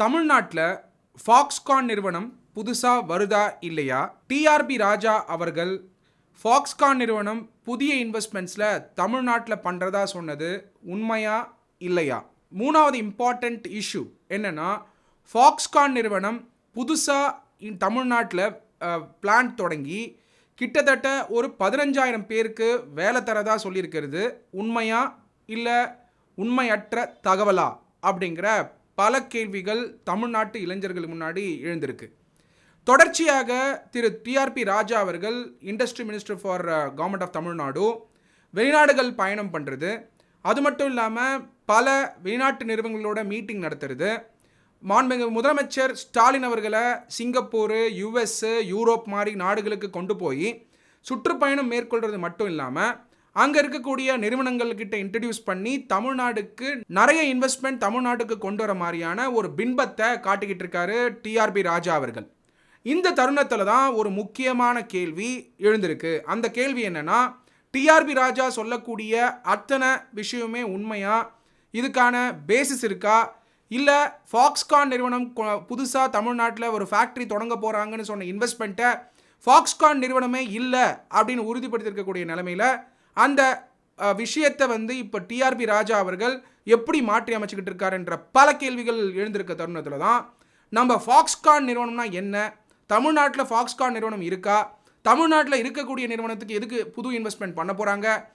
தமிழ்நாட்டில் ஃபாக்ஸ்கான் நிறுவனம் புதுசாக வருதா இல்லையா? டிஆர்பி ராஜா அவர்கள் ஃபாக்ஸ்கான் நிறுவனம் புதிய இன்வெஸ்ட்மெண்ட்ஸில் தமிழ்நாட்டில் பண்ணுறதா சொன்னது உண்மையா இல்லையா? மூணாவது இம்பார்ட்டண்ட் இஷ்யூ என்னென்னா ஃபாக்ஸ்கான் நிறுவனம் புதுசாக தமிழ்நாட்டில் பிளான் தொடங்கி கிட்டத்தட்ட ஒரு பதினஞ்சாயிரம் பேருக்கு வேலை தரதா சொல்லியிருக்கிறது. உண்மையா இல்லை உண்மையற்ற தகவலா? அப்படிங்கிற பல கேள்விகள் தமிழ்நாட்டு இளைஞர்கள் முன்னாடி எழுந்திருக்கு. தொடர்ச்சியாக திரு டிஆர்பி ராஜா அவர்கள் industry minister for government of Tamil Nadu வெளிநாடுகள் பயணம் பண்ணுறது அது மட்டும் இல்லாமல் பல வெளிநாட்டு நிறுவனங்களோட மீட்டிங் நடத்துறது. மாண்புமிகு முதலமைச்சர் ஸ்டாலின் அவர்களை சிங்கப்பூர் யுஎஸ்ஸு யூரோப் மாதிரி நாடுகளுக்கு கொண்டு போய் சுற்றுப்பயணம் மேற்கொள்வது மட்டும் இல்லாமல் அங்கே இருக்கக்கூடிய நிறுவனங்கள்கிட்ட இன்ட்ரடியூஸ் பண்ணி தமிழ்நாடுக்கு நிறைய இன்வெஸ்ட்மெண்ட் தமிழ்நாட்டுக்கு கொண்டு வர மாதிரியான ஒரு பின்பத்தை காட்டிக்கிட்டு இருக்காரு டிஆர்பி ராஜா அவர்கள். இந்த தருணத்தில் தான் ஒரு முக்கியமான கேள்வி எழுந்திருக்கு. அந்த கேள்வி என்னென்னா டிஆர்பி ராஜா சொல்லக்கூடிய அத்தனை விஷயமே உண்மையா? இதுக்கான பேசிஸ் இருக்கா? இல்லை ஃபாக்ஸ்கான் நிறுவனம் புதுசாக தமிழ்நாட்டில் ஒரு ஃபேக்ட்ரி தொடங்க போகிறாங்கன்னு சொன்ன இன்வெஸ்ட்மெண்ட்டை ஃபாக்ஸ்கான் நிறுவனமே இல்லை அப்படின்னு உறுதிப்படுத்தியிருக்கக்கூடிய நிலமையில அந்த விஷயத்தை வந்து இப்போ டிஆர்பி ராஜா அவர்கள் எப்படி மாற்றி அமைச்சுக்கிட்டு இருக்காருன்ற பல கேள்விகள் எழுந்திருக்க தருணத்தில் தான் நம்ம ஃபாக்ஸ்கான் நிறுவனம்னா என்ன? தமிழ்நாட்டில் ஃபாக்ஸ்கான் நிறுவனம் இருக்கா? தமிழ்நாட்டில் இருக்கக்கூடிய நிறுவனத்துக்கு எதுக்கு புது இன்வெஸ்ட்மெண்ட் பண்ண போகிறாங்க